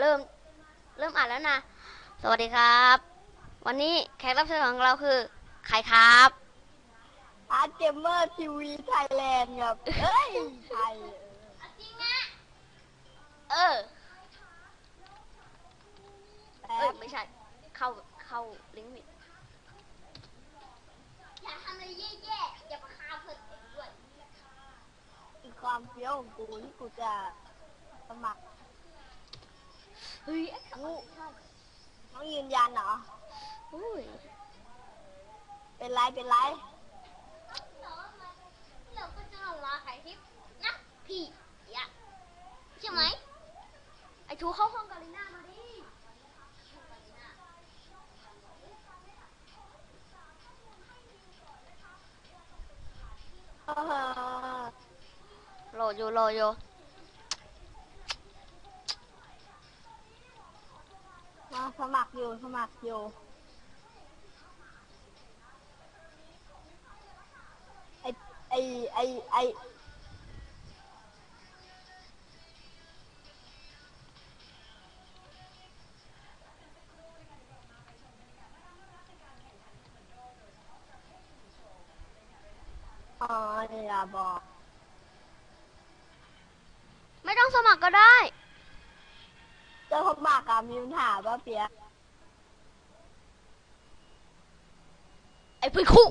เริ่มเริ่มอ่านแล้วนะ สวัสดีครับ วันนี้แขกรับเชิญของเราคือใครครับอาร์ตเกมเมอร์ทีวีไทยแลนด์ครับเอ้ยไทยเออแป๊เอ้ยบไม่ใช่ เข้าเข้าลิงก์ผิดอย่าทำอะไรแย่ๆอย่ามาฆ่าเพื่อนเองด้วยคือความเฟี้ยวของกูที่กูจะสมัครเฮ้ยกูต้องยืนยันเหรอ อุ้ยเป็นไรเป็นไรเราก็จะลาขายคลิปนะพี่อย่าใช่ไหมไอทูเข้าห้องกาลิน่ามาดิเออโหลดอยู่โหลดอยู่ มา สมัครอยู่ สมัครอยู่ ไอไอไอไออ๋ออย่าบอก ไม่ต้องสมัครก็ได้ เจ้าส มีปัญหาป่ะเปียกไอพี่คุ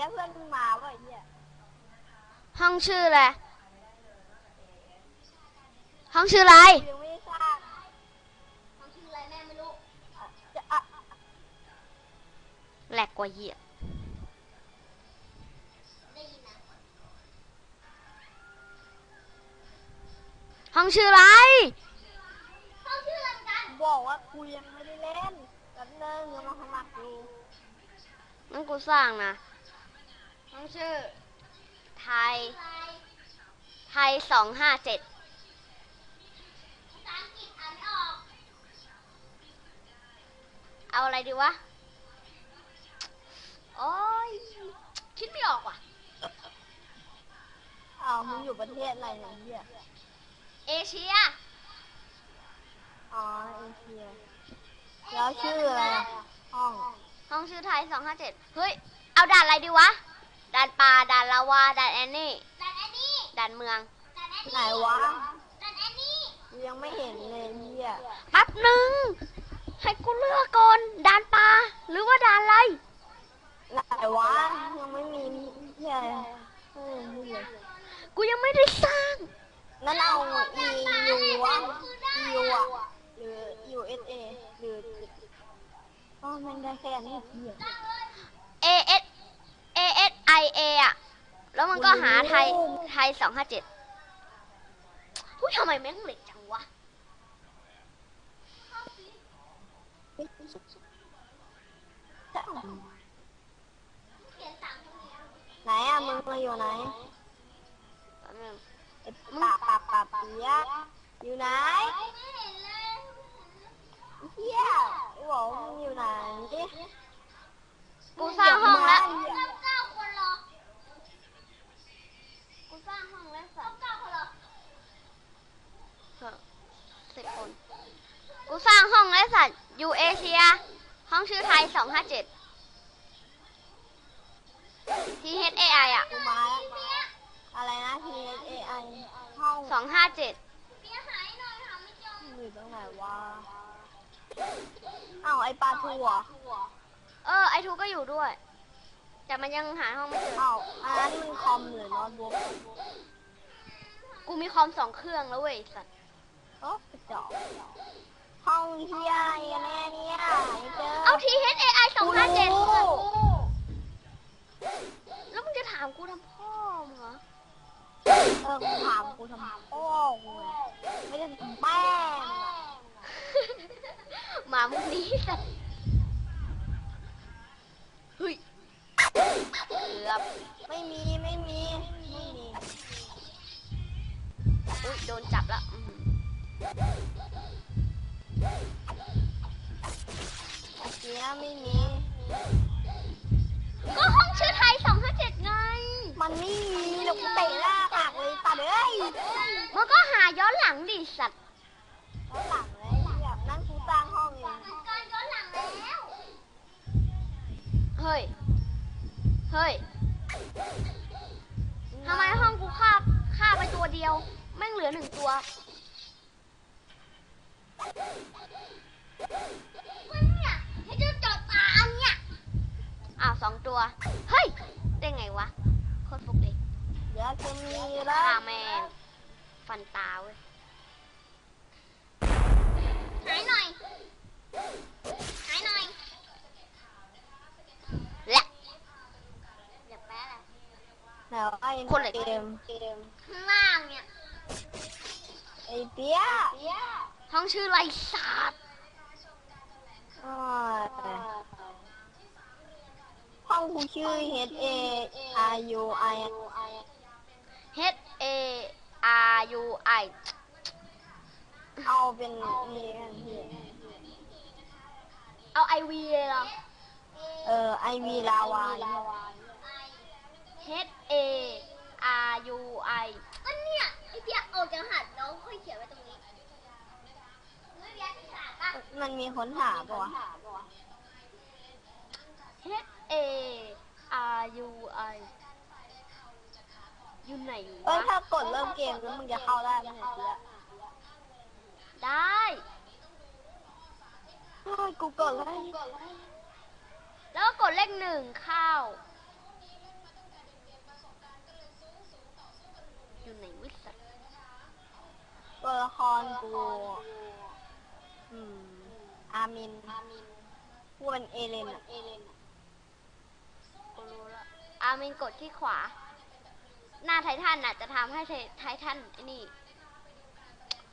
เปียกเพื่อนเพิ่งมาว่ะไอ้เนี่ยห้องชื่ออะไร ห้องชื่ออะไรกูยังไม่ได้สร้างเขาชื่ออะไรแม่ไม่รู้อะจะอะแหลกกว่าเหยียบได้ยินนะห้องชื่ออะไร เขาชื่ออะไรกันบอกว่ากูยังไม่ได้เล่นกันเนึงยังมาสมัครอยู่นั่นกูสร้างนะ ห้องชื่อ ไทยอะไรไทยสองห้าเจ็ดภาษาอังกฤษอ่านไม่ออกเอาอะไรดีวะ โอ้ย คิดไม่ออกว่ะ อ้าวมึงอยู่ประเทศอะไรเนี่ยเอเชีย อ๋อเอเชียแล้วชื่ออะไรอะห้อง ห้องชื่อไทยสองห้าเจ็ดเฮ้ย เอาด่านอะไรดีวะ ด่านป่าด่านลาวาด่านแอนนี่แต่อันนี้ด่านเมืองแต่อันไหนนี้วะแต่อันนี้กูยังไม่เห็นเลยเนี่ยแป๊บหนึ่งให้กูเลือกก่อนด่านป่าหรือว่าด่านอะไรไหนวะยังไม่มีเนี่ยเออนี่เลยกูยังไม่ได้สร้างนั่นเอา E U วะ E U อะหรือ U S A หรืออ๋อมันได้แค่นี้เหี้ย A S A S I A อะแล้วมันก็หาไทยไทยสองห้าเจ็ดหุ้ยทำไมแม่งเหล็กจังวะเขียนสั่งตรงนี้ไหนอะมึงมาอยู่ไหนแป๊บนึงไอ้ปากปากปากเปียกอยู่ไหนไม่เห็นเลยเฮียกูบอกว่ามึงอยู่ไหนกูสร้างห้องแล้ว เก้าเก้าคนเหรอ กูสร้างห้องแล้วสั เก้า ตว์ เก้าคนเหรอ สิบคน กู สร้างห้องแล้วสัตว์อยู่เอเชีย ห้องชื่อไทยสองห้าเจ็ด T H A I อะกูมาแล้วอะไรนะ T H A I ห้องสองห้าเจ็ดเปียหายหน่อยหาไม่เจออยู่ตรงไหนวะอ้าวไอ้ปลาทูเหรอเออ ไอทูก็อยู่ด้วย แต่มันยังหาห้องไม่เจออ้าวอันนั้นมันคอมหรือโน้ตบุ๊กกูมีคอมสองเครื่องแล้วเว้ยสัตว์โอ้กระจอก ห้องเที่ยอะไรเนี่ยเจอเอา THAI สองห้าเจ็ดแล้วมึงจะถามกูทำพ่อมึงเหรอ เออกูถามกูทำพ่อกูไม่ได้ทำแป้งมามึงนี้สิเฮ้ยเกือบไม่มีไม่มีไม่มี อุ้ยโดนจับแล้ว ไทยสองห้าเจ็ดไง มันไม่มีหรอกกูเตะหน้าปากเลยตัดเอ้ยมันก็หาย้อนหลังดิสัตว์แล้วหลังเลยแบบนั่นกูสร้างห้องเองการย้อนหลังแล้ว เฮ้ย เฮ้ยทำไมห้องกูฆ่าฆ่าไปตัวเดียว แม่งเหลือหนึ่งตัว มีแล้ฆ่าวแมงฟันตาเว้ยหายหน่อยหายหน่อยและอย่าแป๊ะเลยไหนวะไอ้คนไหนเกมเกมข้างล่างเนี่ยไอ้เปี้ยห้องชื่อไรศาสตร์อ้ายห้องกูชื่อ H A R U I H A R U I เอาเป็นนี่กันพี่เอาไอวีเลยเหรอ เออไอวีลาวา H A R U I อันเนี่ยไอ้เปียกออกจากหัดแล้วค่อยเขียนไว้ตรงนี้ไม่เปียกขาดปะมันมีค้นหาปะวะ H A R U I อยู่ไหนเอ้ยวะถ้ากดเริ่มเกมแล้วมึงจะเข้าได้ไหมเนี่ยเปี้ยได้เฮ้ยกูกดแล้วแล้วก็กดเลขหนึ่งเข้า อยู่ไหนวิสัตว์ตัวละครกูอืมอามินกูเป็นเอเลนอะ กูรู้ละอามินกดที่ขวา หน้าไททันน่ะจะทำให้ไทไททันไอ้นี่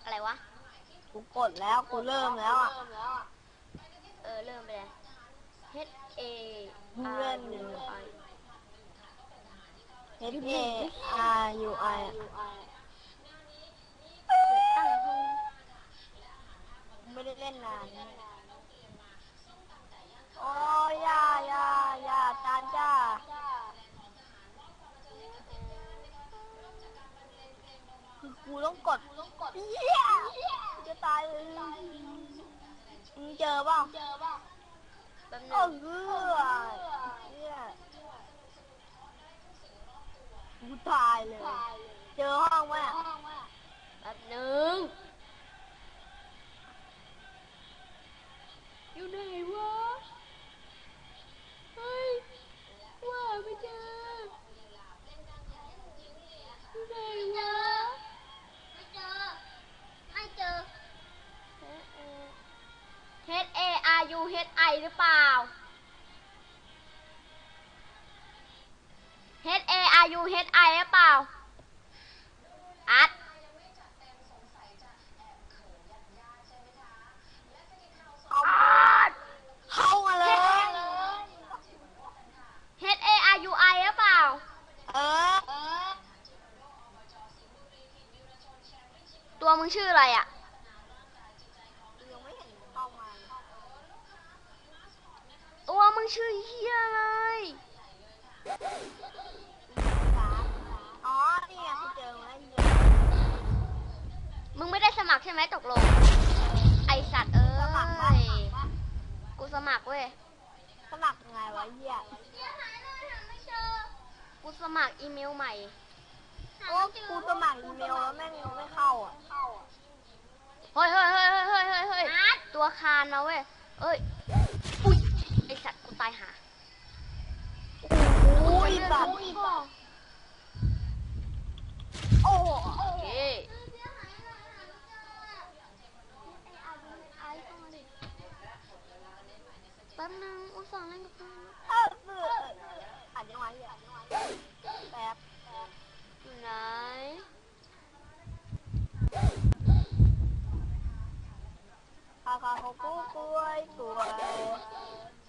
อะไรวะ กูกดแล้วกูเริ่มแล้วอะเออ เริ่มไปเลย H A เพื่อ R น U I H A R U I ตั้งห้องไม่ได้เล่นนาน โอ้ยอยาอยาอยา คือกูต้องกดเหี้ยกูจะตายเลยมึงเจอเปล่าแป๊บนึโอ้งเหือเหี้ยกูตายเลย เจอห้องไหมอะแป๊บนึงอยู่ไหนวะ หรือเปล่า H A R U H I หรือเปล่าอัดเข้าอัดเข้ามาเลย H A R U I หรือเปล่า เออ ตัวมึงชื่ออะไรอะ ยังไม่เห็นเข้ามาเลย ตัวมึง ชื่อเฮียอะไรอ๋อนี่ไงกูเจอมาแล้วมึงไม่ได้สมัครใช่ไหมตกลง ไอสัตว์เอ้ย กูสมัครเว้ย สมัครยังไงวะเหี้ยเปียกหายเลยหาไม่เจอกูสมัครอีเมลใหม่หาโอ้ไม่เจอกูสมัครอีเมลแล้วแม่งไม่เข้าอะเฮ้ยเฮ้ยเฮ้ยเฮ้ยเฮ้ยเฮ้ยเฮ้ยตัวคานมาเว้ย เอ้ยอุ้ยไอสั ตายหาโอ้ยสัตว์โอ้โอเคเปียกหายเลยหาไม่เจอแป๊บนึงอุตส่าห์เล่นกับเพื่อนเออเอออ่านยังไงอ่านยังไงแป๊บอยู่ไหนข้าวข้าวกูกล้วยกล้วย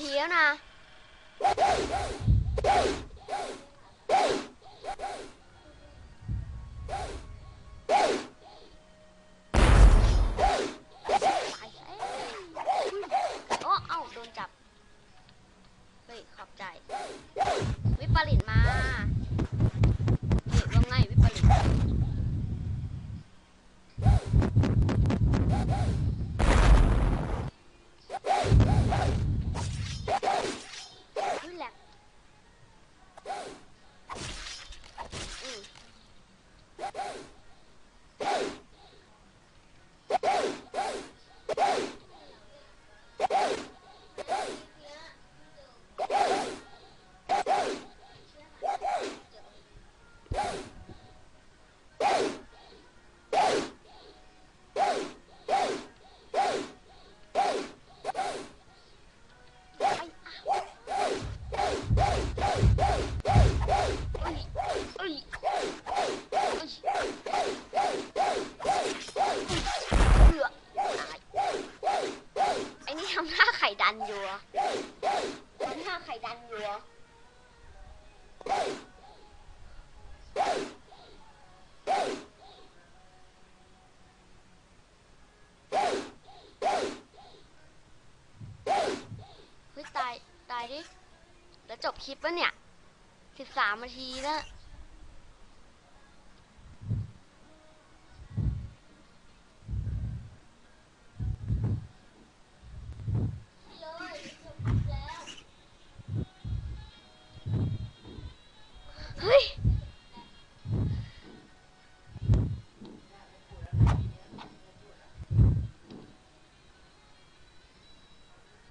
ทีแล้วนะ โอ้ เอ้า โดนจับ เฮ้ย ขอบใจ วิปริตมา คลิปวะเนี่ยสิบสามนาทีแล้ว